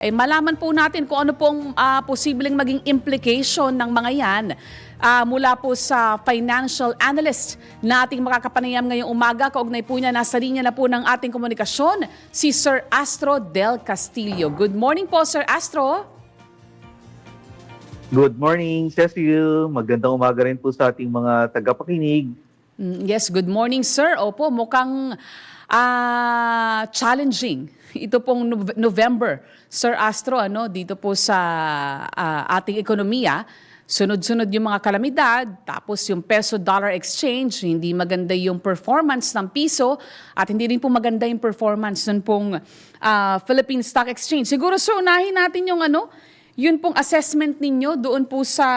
Eh, malaman po natin kung ano pong ah, posibleng maging implication ng mga yan ah, mula po sa financial analyst na ating makakapanayam ngayong umaga. Kaugnay po niya, nasa linya na po ng ating komunikasyon, si Sir Astro Del Castillo. Good morning po, Sir Astro. Good morning, Cecil. Magandang umaga rin po sa ating mga tagapakinig. Mm, Yes, good morning, sir. Opo, mukhang ah, challenging. Ito pong Nov- November, Sir Astro, ano, dito po sa ah, ating ekonomiya. Sunod-sunod yung mga kalamidad, tapos yung peso-dollar exchange, hindi maganda yung performance ng piso, at hindi rin po maganda yung performance ng pong ah, Philippine Stock Exchange. Siguro, sir, unahin natin yung ano, yun pong assessment ninyo doon po sa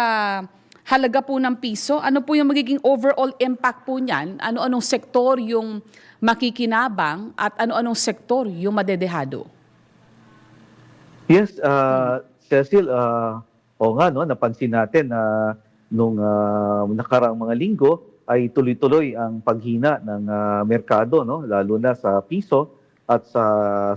halaga po ng piso, ano po yung magiging overall impact po niyan? Ano-anong sektor yung makikinabang at ano-anong sektor yung madedehado? Yes, uh, Cecil, uh, o nga, no, napansin natin na nung uh, nakaraang mga linggo ay tuloy-tuloy ang paghina ng uh, merkado, no, lalo na sa piso at sa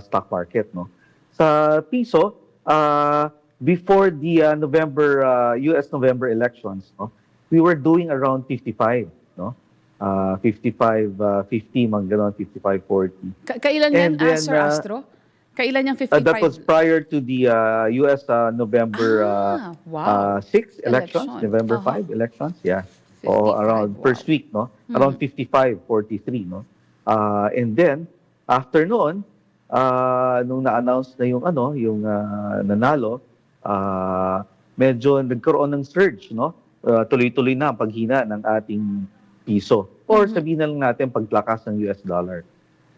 stock market. No. Sa piso, uh, before the uh, November uh, US November elections, no, we were doing around 55, no? Uh, 55, uh, 50, mga ganon, 55, 40. Ka- kailan yan, And ah, then, Sir uh, Astro? Kailan yung 55? Uh, that was prior to the uh, U.S. Uh, November Ah, uh, wow. uh, 6 elections, Election. November Uh-huh. 5 elections, yeah. 55, O around wow. first week, no? Around 55, 43, no? Uh, and then, after noon, uh, nung na-announce na yung ano, yung uh, nanalo, uh, medyo nagkaroon ng surge, no? Uh, tuloy-tuloy na ang paghina ng ating piso. Or sabihin na lang natin paglakas ng US dollar.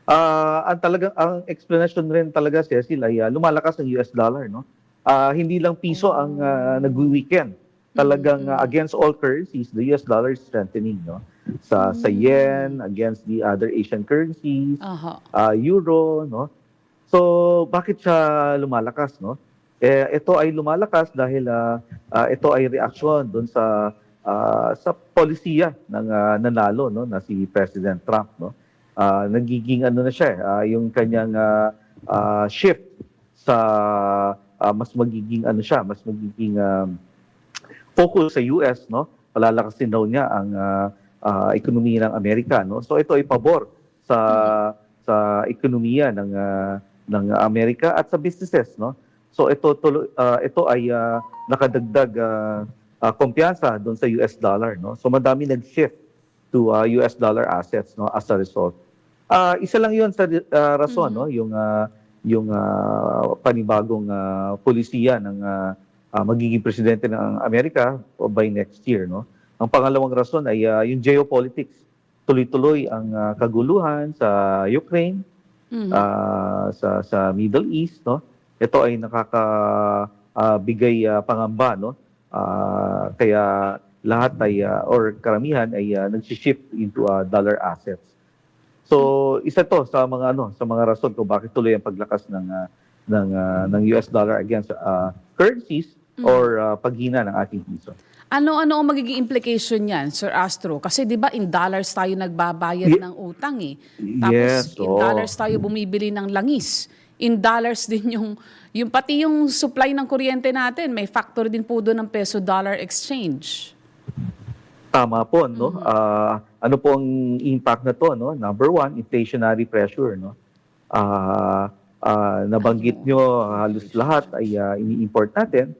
Ah, ang talagang ang explanation rin talaga Cecil ay ah, lumalakas ang US dollar no. Ah, hindi lang piso ang uh, nagwi-weekend. Talagang ah, against all currencies the US dollar is strengthening no. Sa sa yen against the other Asian currencies, Aha. ah, euro no. So bakit siya lumalakas no? Eh, ito ay lumalakas dahil ah, ah, ito ay reaksyon doon sa ah, sa polisiya ng ah, nanalo no na si President Trump no. Ah, nagiging ano na siya, ah, yung kanyang ah, ah, shift sa ah, mas magiging ano siya, mas magiging um, focus sa US, no? Palalakasin daw niya ang ah, ah, ekonomiya ng Amerika, no? So ito ay pabor sa sa ekonomiya ng ah, ng Amerika at sa businesses, no? So ito tulo- ah, ito ay ah, nakadagdag ah, ah, kumpiyansa doon sa US dollar, no? So madami nag-shift to ah, US dollar assets, no, as a result. Ah, isa lang 'yon sa ah, rason, no, yung ah, yung ah, panibagong ah, polisiya ng ah, ah, magiging presidente ng Amerika by next year, no. Ang pangalawang rason ay ah, yung geopolitics. Tuloy-tuloy ang ah, kaguluhan sa Ukraine, Mhm. ah, sa sa Middle East, no. Ito ay nakaka ah, bigay ah, pangamba, no. Ah, kaya lahat ay ah, or karamihan ay uh, nag-shift into ah, dollar assets. So, isa to sa mga ano, sa mga rason kung bakit tuloy ang paglakas ng ah, ng ah, ng US dollar against ah, currencies or ah, paghina ng ating piso. Ano-ano ang magiging implication niyan, Sir Astro? Kasi 'di ba in dollars tayo nagbabayad Ye- ng utang eh. Tapos Yes, in oo. dollars tayo bumibili ng langis. In dollars din yung yung pati yung supply ng kuryente natin, may factor din po doon ng peso dollar exchange. Tama po, no? Ah, ano po ang impact na to, no? Number one, inflationary pressure, no? Ah, ah, nabanggit nyo halos lahat ay ah, ini-import natin.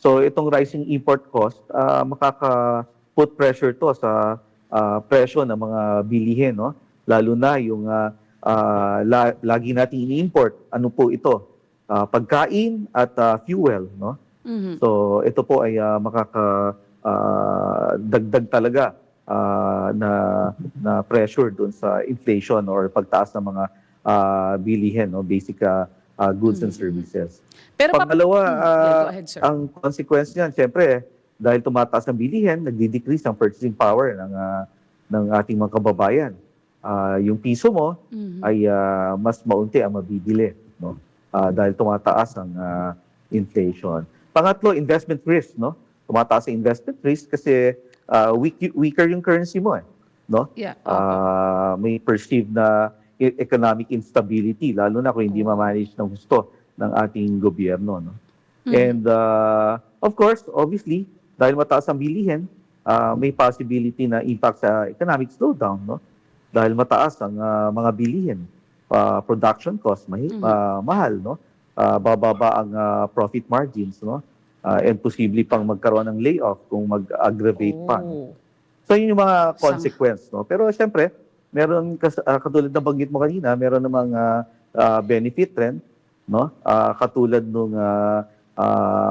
So itong rising import cost, ah, makaka-put pressure to sa ah, presyo ng mga bilihin, no? Lalo na yung ah, ah, la- lagi nating ini-import. Ano po ito? Ah, pagkain at ah, fuel, no? Mhm. So ito po ay ah, makaka ah, dagdag talaga ah, na na pressure doon sa inflation or pagtaas ng mga ah, bilihin no basic ah, ah, goods and services. Pero Pangalawa, Mm, yeah, ah, ahead, sir. ang consequence niyan syempre dahil tumataas ang bilihin, nagdi-decrease ang purchasing power ng ah, ng ating mga kababayan. Ah, yung piso mo Mhm. ay ah, mas maunti ang mabibili no Ah, dahil tumataas ang ah, inflation pangatlo investment risk no tumataas ang investment risk kasi ah, weak, weaker yung currency mo eh no Yeah. Ah, may perceived na e- economic instability lalo na kung hindi ma-manage ng gusto ng ating gobyerno. No? And uh, of course, obviously, dahil mataas ang bilihin, uh, may possibility na impact sa economic slowdown. No? Dahil mataas ang uh, mga bilihin, uh, production cost, mahi- uh, mahal, no? Uh, bababa ang uh, profit margins, no? Uh, and posible pang magkaroon ng layoff kung mag-aggravate pa. no? Oh. So yun yung mga consequence, no? Pero siyempre, meron kas- ah, katulad ng banggit mo kanina, meron namang ah, ah, benefit trend, no? Ah, katulad nung uh,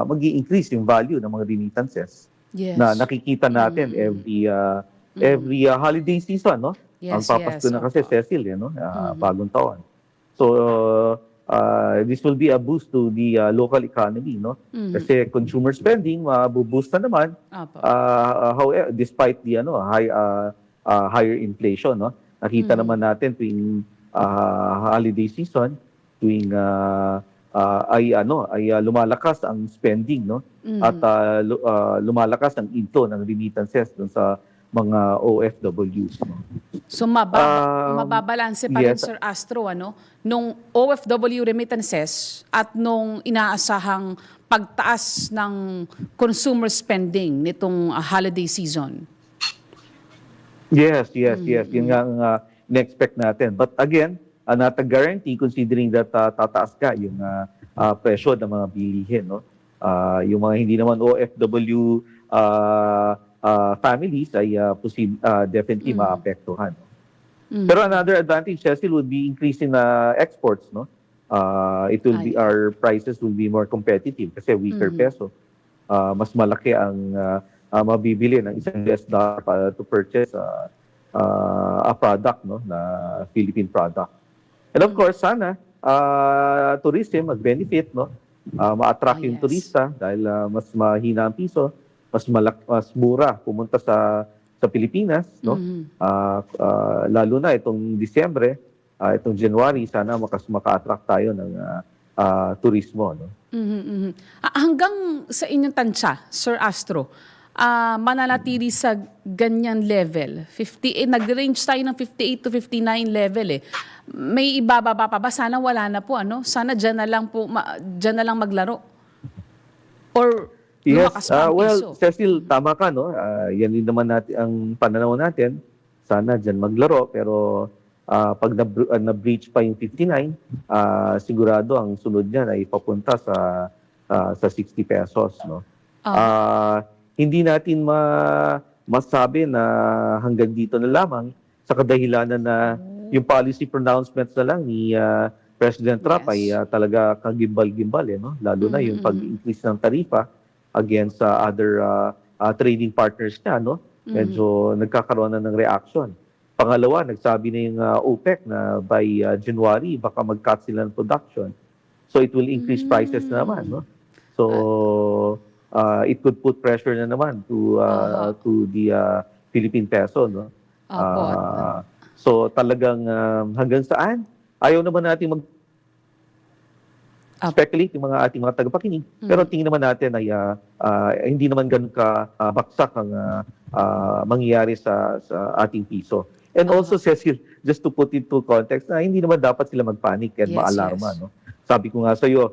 magi-increase yung value ng mga remittances Yes. na nakikita natin Mm. every ah, every ah, holiday season, no? Ang Yes, papasko yes, na kasi opo. Cecil, eh, no? Ah, Mhm. bagong taon. So ah, this will be a boost to the ah, local economy, no? Mhm. Kasi consumer spending mabuboost na naman Opo. uh, however, despite the ano high uh, uh, higher inflation no nakita Mhm. naman natin tuwing uh, holiday season tuwing uh, uh, ay ano ay uh, lumalakas ang spending no Mhm. at uh, uh, lumalakas ang inflow ng remittances dun sa mga OFWs no So mababa, Um, mababalanse pa rin yes. Sir Astro ano nung OFW remittances at nung inaasahang pagtaas ng consumer spending nitong ah, holiday season. Yes, yes, yes. Yun nga ang uh, in-expect natin. But again, uh, not a guarantee considering that uh, tataas ka yung uh, uh, presyo ng mga bilihin. No? Uh, yung mga hindi naman OFW uh, uh, families ay uh, posib- uh, definitely Mm. maapektuhan. no? Mhm. Pero another advantage, Cecil, would be increasing uh, exports. No? Uh, it will be, Ay. our prices will be more competitive kasi weaker Mhm. peso. Uh, mas malaki ang uh, uh, mabibili ng isang US dollar para to purchase uh, uh, a product no na Philippine product. And of Mm. course sana uh, tourism mag-benefit no. Uh, ma-attract yung yes. turista dahil uh, mas mahina ang piso, mas malak mas mura pumunta sa sa Pilipinas no. Mhm. Ah, ah, lalo na itong Disyembre, ah, itong January sana makas maka-attract tayo ng ah, ah, turismo no. Mhm, mhm. Ah, Hanggang sa inyong tansya, Sir Astro, ah, mananatili sa ganyan level. 58, nag-range tayo ng 58 to 59 level eh. May ibababa pa ba? Sana wala na po, ano? Sana dyan na lang po, ma, dyan na lang maglaro. Or lumakas pa ah, ang well, piso. Cecil, tama ka no. Ah, yan din naman natin ang pananaw natin. Sana diyan maglaro pero ah, pag na, na-breach pa yung 59, ah, sigurado ang sunod niyan ay papunta sa ah, sa 60 pesos no. Ah, Ah, hindi natin ma masabi na hanggang dito na lamang sa kadahilanan na yung policy pronouncements na lang ni ah, President Trump Yes. ay ah, talaga kagimbal-gimbal eh no lalo na yung Mhm, mhm. pag-increase ng tarifa against sa other ah, ah, trading partners niya no? Mhm. medyo nagkakaroon na ng reaction. Pangalawa nagsabi na yung ah, OPEC na by ah, January baka mag-cut sila ng production. So it will increase prices na naman no? So uh, it could put pressure na naman to uh, Aha. to the uh, Philippine peso no. Ah, so talagang um, hanggang saan? Ayaw naman natin mag Opo. speculate yung mga ating mga tagapakinig pero tingin naman natin ay ah, ah, hindi naman ganun ka ah, baksak ang ah, ah, mangyayari sa sa ating piso and Aha. also Cecil just to put into context na hindi naman dapat sila magpanic and Yes, maalarma yes. no sabi ko nga sa iyo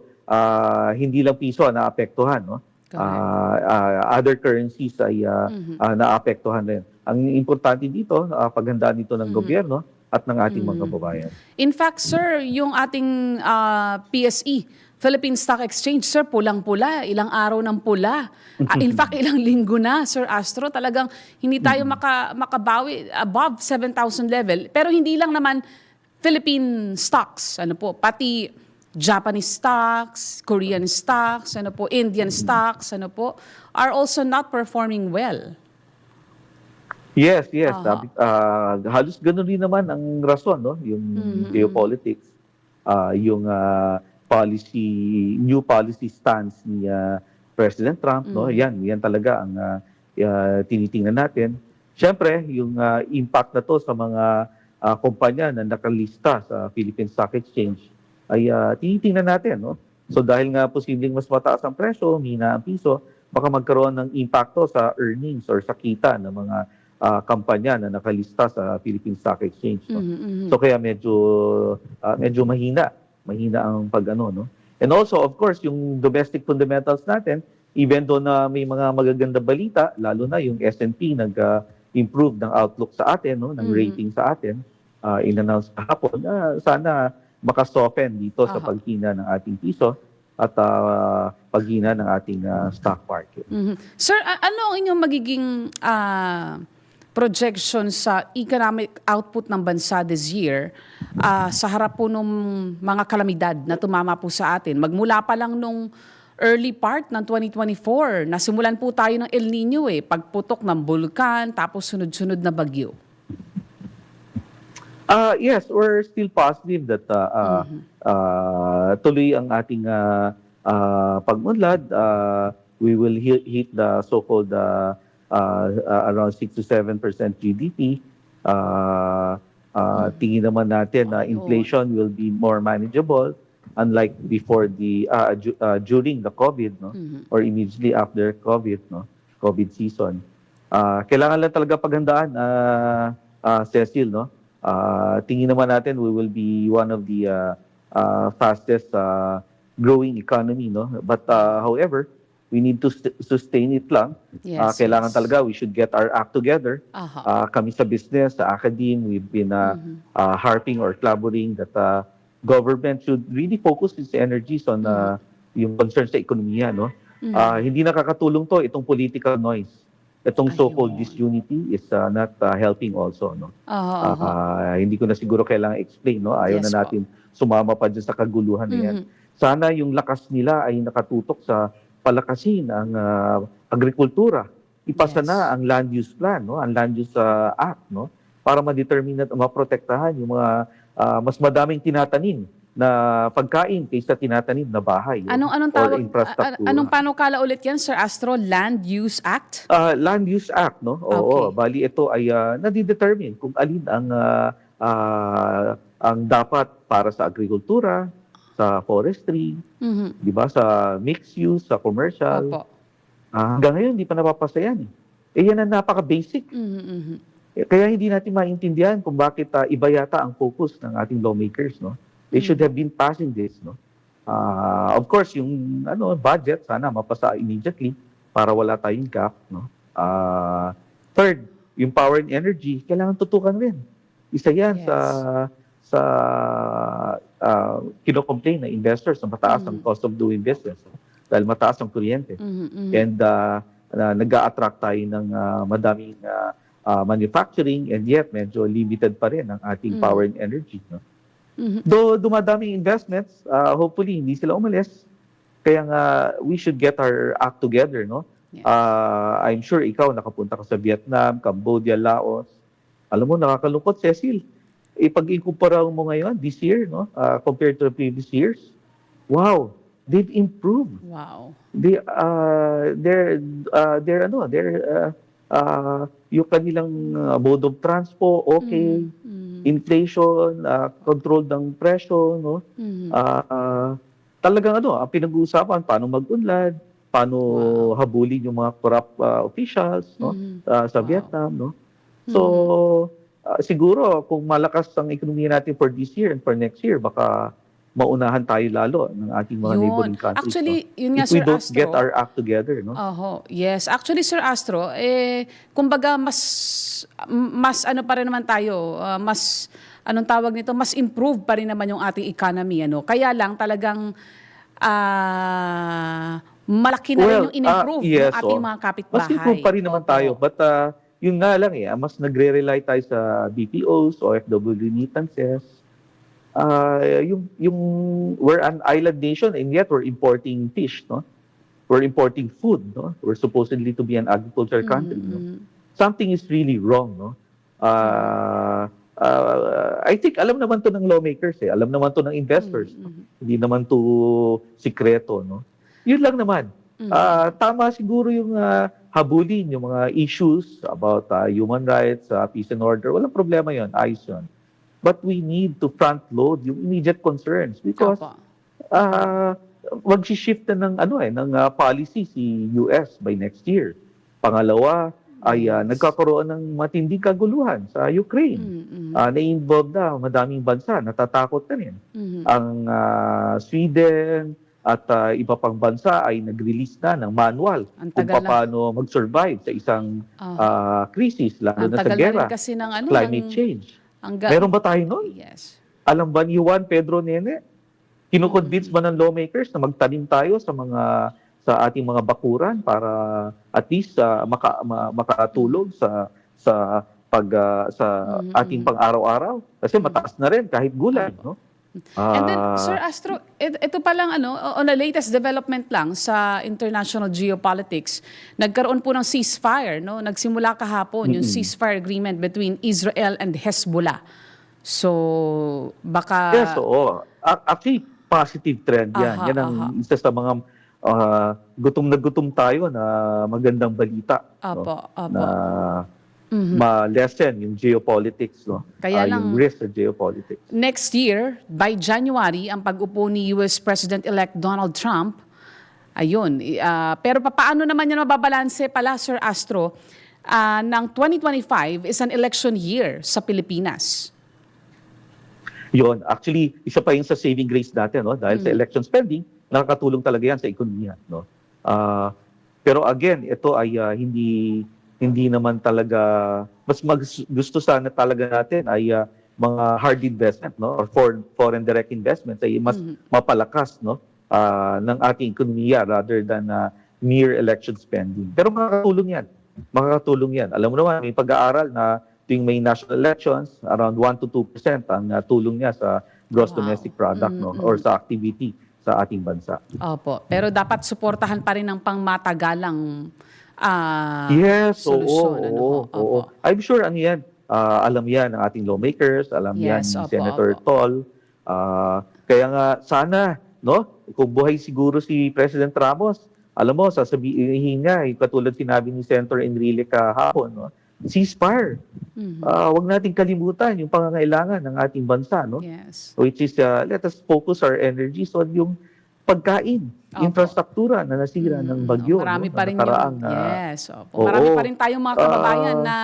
hindi lang piso ang naapektuhan no. Ah, ah, other currencies ay ah, Mhm. ah, naapektuhan din. Ang importante dito, uh, paghandaan nito ng Mhm. gobyerno at ng ating mga Mhm. kababayan. In fact, sir, yung ating ah, PSE, Philippine Stock Exchange, sir, pulang-pula, ilang araw ng pula. Ah, in fact, ilang linggo na, Sir Astro, talagang hindi tayo maka, makabawi above 7,000 level. Pero hindi lang naman Philippine stocks, ano po, pati Japanese stocks, Korean stocks, ano po, Indian stocks, ano po, are also not performing well. Yes, yes. Aha. Sabi, ah, halos ganun rin naman ang rason, no? yung Mhm. geopolitics, ah, yung ah, policy, new policy stance ni ah, President Trump. No? Mhm. Yan, yan talaga ang ah, ah, tinitingnan natin. Siyempre, yung ah, impact na to sa mga ah, kumpanya na nakalista sa Philippine Stock Exchange ay ah, tinitingnan natin. No? So dahil nga posibleng mas mataas ang presyo, mahina ang piso, baka magkaroon ng impacto sa earnings or sa kita ng mga ah, kampanya na nakalista sa Philippine Stock Exchange. No? Mhm, mhm. So kaya medyo ah, medyo mahina, mahina ang pag ano no. And also, of course, yung domestic fundamentals natin, even though na may mga magaganda balita, lalo na yung S&P nag-improve ng outlook sa atin, no, ng Mhm. rating sa atin, uh, in-announce kahapon, ah, sana makasoften dito sa Aha. paghina ng ating piso at ah, paghina ng ating ah, stock market. Mhm. Sir, ano ang inyong magiging ah, projection sa economic output ng bansa this year ah, sa harap po ng mga kalamidad na tumama po sa atin? Magmula pa lang nung early part ng 2024, nasimulan po tayo ng El Nino eh, pagputok ng bulkan, tapos sunod-sunod na bagyo. Uh, yes, we're still positive that uh, uh, uh, tuloy ang ating uh, uh, pag-unlad. Uh, we will hit, hit the so-called uh, uh, uh, around 6 to 7 percent GDP. Uh, uh, tingin naman natin na Ayun. inflation will be more manageable unlike before the uh, ju- uh, during the COVID no Mhm. or immediately after COVID no COVID season. Ah, kailangan lang talaga paghandaan uh, uh, Cecil no. Ah, tingin naman natin we will be one of the uh, uh, fastest uh, growing economy no. But uh, however, we need to st- sustain it lang. Yes, Ah, kailangan yes. talaga we should get our act together. Aha. Ah, kami sa business, sa academe, we've been uh, Mhm. uh, harping or clamoring that uh, government should really focus its energies on uh, yung concerns sa ekonomiya, no? Mhm. Ah, hindi nakakatulong to itong political noise. Itong so-called disunity is uh, not uh, helping also, no? Ah, aha. ah, hindi ko na siguro kailangan explain, no? Ayaw Yes na po. natin sumama pa dyan sa kaguluhan na yan. Mhm. Sana yung lakas nila ay nakatutok sa palakasin ang ah, agrikultura. Ipasa Yes. na ang land use plan, no? Ang land use ah, act, no? Para ma-determine at maprotektahan yung mga ah, mas madaming tinatanim na pagkain kaysa tinatanim na bahay. no? Anong anong or tawag? anong panukala ulit 'yan, Sir Astro? Land Use Act? Ah, Land Use Act, no? Oo, Okay. bali ito ay uh, nadidetermine kung alin ang ah, ah, ang dapat para sa agrikultura, sa forestry, Mhm. 'di ba? Sa mixed use, sa commercial. Opo. Ah, hanggang ngayon hindi pa napapasa yan. Eh, yan ang napaka-basic. Mhm, mhm. Eh, Kaya hindi natin maintindihan kung bakit ah, iba yata ang focus ng ating lawmakers, no? They should have been passing this, no? Ah, of course, yung ano budget sana mapasa immediately para wala tayong gap, no? Ah, third, yung power and energy, kailangan tutukan rin. Isa yan Yes. sa sa uh, kinocomplain na investors na mataas ang Mhm. cost of doing business dahil mataas ang kuryente. Mhm, mhm. And uh, uh, nag-a-attract tayo ng uh, madaming uh, uh, manufacturing and yet medyo limited pa rin ang ating Mm. power and energy. No? Mhm. Though dumadaming investments, uh, hopefully hindi sila umalis. Kaya nga we should get our act together. No? Yes. Uh, I'm sure ikaw nakapunta ka sa Vietnam, Cambodia, Laos. Alam mo, nakakalungkot, Cecil. Eh, pag ikumpara mo ngayon, this year, no, uh, compared to the previous years, wow, they've improved Wow. they uh they're uh they're ano they're uh, uh yung kanilang uh, mode of transpo okay Mhm, inflation uh, control ng presyo no mhm. Ah, ah, talagang ano ang pinag-uusapan paano mag-unlad paano Wow. habulin yung mga corrupt uh, officials no Mhm. uh, sa Wow. Vietnam no so uh, siguro kung malakas ang ekonomiya natin for this year and for next year baka maunahan tayo lalo ng ating mga Yun. neighboring countries no? Actually, yun nga, if we Sir don't Astro. get our act together, no? Oho, yes. Actually, Sir Astro, eh, kumbaga mas, mas ano pa rin naman tayo, ah, mas, anong tawag nito, mas improve pa rin naman yung ating economy, ano. Kaya lang talagang, ah, malaki na rin Well, yung in-improve ah, yes, ng ating oh. mga Mas kapitbahay. improve pa rin naman Opo. tayo. But uh, yun nga lang eh, mas nagre-rely tayo sa BPOs, OFW remittances. Uh, yung, yung, we're an island nation and yet we're importing fish, no? We're importing food, no? We're supposedly to be an agriculture country, no? Mhm, Something is really wrong, no? Uh, uh, I think alam naman to ng lawmakers eh. Alam naman to ng investors. mhm, mhm, Hindi naman to sikreto, no? Yun lang naman. Mhm. Ah, tama siguro yung ah, habulin, yung mga issues about ah, human rights, ah, peace and order. Walang problema yon, ayos yun. But we need to front load yung immediate concerns because Opo. ah mag-shift na ng ano eh ng ah, policy si US by next year. Pangalawa ay Yes. nagkakaroon ng matinding kaguluhan sa Ukraine. Mhm, mhm, Ah, na-involve na madaming bansa, natatakot na rin mhm. ang ah, Sweden, at ah, iba pang bansa ay nag-release na ng manual Ang kung tagal na. paano mag-survive sa isang Ah. ah, crisis, lalo Ang na sa tagal na gera, rin kasi ng ano, climate ng- change. Ang ga- Meron ba tayo noon? Yes. Alam ba ni Juan Pedro Nene? Kinukonvince ba ng lawmakers na magtanim tayo sa mga sa ating mga bakuran para at least ah, maka, ma- makatulog sa sa pag ah, sa Mhm, ating pang-araw-araw kasi mataas na rin kahit gulay, no? And then, Ah, Sir Astro, it- ito pa lang ano, on the latest development lang sa international geopolitics, nagkaroon po ng ceasefire, no? Nagsimula kahapon yung ceasefire agreement between Israel and Hezbollah. So, baka yes, oo. A- Actually, positive trend yan. Aha, yan ang aha. isa sa mga ah, gutom na gutom tayo na magandang balita. no? Apo, apo. Na Mhm. ma-lessen yung geopolitics, no? Kaya Ah, lang- yung risk sa geopolitics. Next year, by January, ang pag-upo ni US President-elect Donald Trump, ayun. ah, pero paano naman yan mababalanse pala, Sir Astro, ah, ng 2025 is an election year sa Pilipinas. Yon, actually, isa pa yun sa saving grace natin, no? Dahil Mm. sa election spending, nakakatulong talaga yan sa ekonomiya, no? Ah, pero again, ito ay ah, hindi hindi naman talaga mas mag- gusto sana talaga natin ay ah, mga hard investment, no? Or foreign, foreign direct investment ay mas Mhm. mapalakas, no? ah, ng ating ekonomiya rather than ah, mere election spending. Pero makakatulong yan. Makakatulong yan. Alam mo naman, may pag-aaral na tuwing may national elections, around 1 to 2% ang uh, tulong niya sa gross Wow. domestic product no Mhm, or sa activity sa ating bansa. Opo. Pero dapat suportahan pa rin ng pangmatagalang ah, yes, oo, solusyon, ano oo, ho? oo. Opo. I'm sure ano yan, ah, alam yan ng ating lawmakers, alam yan Yes, ni opo, Senator opo. Tol. Ah, kaya nga sana, no, kung buhay siguro si President Ramos, alam mo, sasabihin niya, eh, katulad sinabi ni Senator Enrile kahapon, no, ceasefire. Mhm. Ah, wag nating kalimutan yung pangangailangan ng ating bansa, no? Yes. which is uh, let us focus our energies on yung pagkain, Opo. infrastruktura na nasira Mm, ng bagyo. Marami no, pa na rin nakaraang, yung, ah, yes, opo. oo. Marami pa rin tayong mga kababayan Ah, na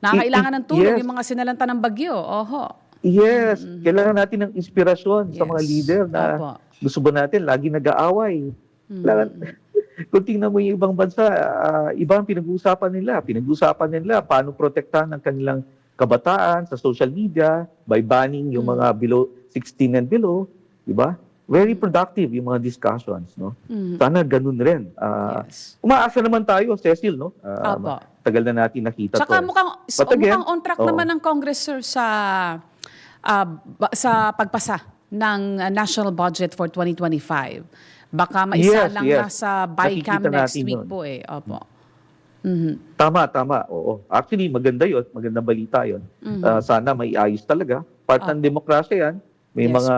nakakailangan ng tulong, yes. yung mga sinalanta ng bagyo. Oho. Yes, kailangan natin ng inspirasyon sa mga Yes. leader na Opo. gusto ba natin lagi nag-aaway. Mm. Kailangan, kung tingnan mo yung ibang bansa, ah, iba ang pinag-uusapan nila. Pinag-uusapan nila paano protektahan ng kanilang kabataan sa social media by banning yung Mm. mga below 16 and below, di ba? Very productive yung mga discussions, no? Mhm. Sana ganun rin. Ah, Yes. Umaasa naman tayo, Cecil, no? Ah, Opo. Tagal na natin nakita Tsaka to. mukhang, But again, mukhang on track oo. naman ng Congress, sir, sa, ah, ba- sa pagpasa ng ah, national budget for 2025. Baka maisa Yes, lang yes. nasa BICAM next week yun. po eh. Opo. Mhm. Tama, tama. Oo. Actually, maganda yun. Magandang balita yun. Mhm. Ah, sana may ayos talaga. Part ng demokrasya yan. May Yes, mga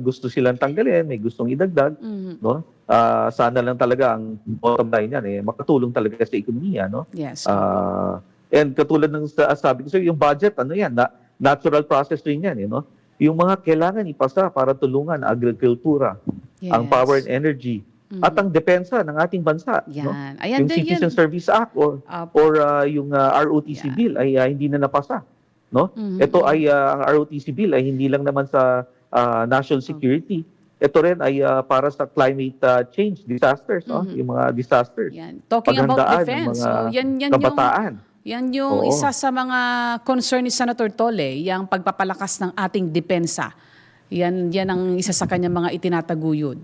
gusto silang tanggalin, may gustong idagdag. Mhm. No? Ah, sana lang talaga ang bottom line yan, eh, makatulong talaga sa ekonomiya. No? Yes. Ah, and katulad ng sa- sabi ko sa'yo, yung budget, ano yan, na, natural process rin yan. Eh, no? Yung mga kailangan ipasa para tulungan ang agrikultura, ang Yes. power and energy, Mhm. at ang depensa ng ating bansa. No? Yan. Ayan yung Citizen yan. Service Act or Opo. or ah, yung ah, ROTC Yeah. bill ay ah, hindi na napasa, no? Mhm. Ito ay ah, ang ROTC bill ay hindi lang naman sa ah, national security. Ito rin ay ah, para sa climate ah, change disasters, no? Mhm. Yung mga disasters. Yan. Talking about defense. mga So, yan, yan yung, Kabataan. yan yung Oo. isa sa mga concern ni Senator Tole, yung pagpapalakas ng ating depensa. Yan, yan ang isa sa kanyang mga itinataguyod.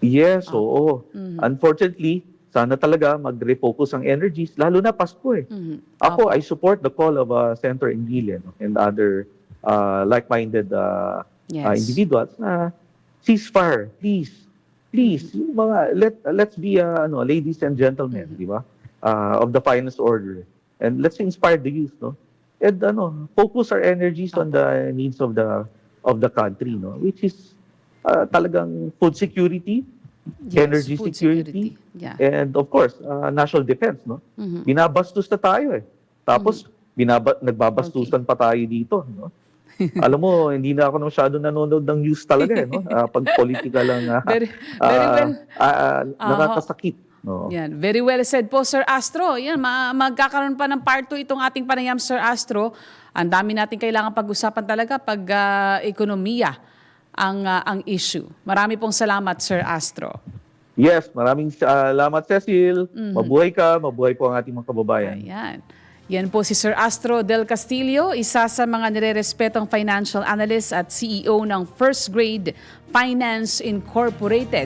Yes, Ah. oo. Mhm. Unfortunately, sana talaga mag-refocus ang energies, lalo na Pasko eh. Mhm. Ako, I support the call of uh, Senator Enrile no? and other uh, like-minded uh, Yes. uh, individuals na ceasefire, please. Please, yung mga let let's be uh, ano, ladies and gentlemen, Mm-hmm. di ba? Uh, of the finest order. And let's inspire the youth, no? And ano, focus our energies on the needs of the of the country, no? Which is uh, talagang food security, Yes, energy food security, Yeah. and of course, uh, national defense, no? Mhm. Binabastos na tayo eh. Tapos binaba, nagbabastusan pa tayo dito, no? Alam mo, hindi na ako masyado nanonood ng news talaga eh, no? Ah, pag politika lang ah, Very, very ah, well. ah, Aha. nakakasakit. No? Yan, very well said po, Sir Astro. Yan, ma- magkakaroon pa ng part 2 itong ating panayam, Sir Astro. Ang dami natin kailangan pag-usapan talaga pag ah, ekonomiya ang ah, ang issue. Marami pong salamat Sir Astro. Yes, maraming salamat Cecil. Mabuhay ka, mabuhay po ang ating mga kababayan. Ayan. Yan po si Sir Astro Del Castillo, isa sa mga nirerespetong financial analyst at CEO ng First Grade Finance Incorporated.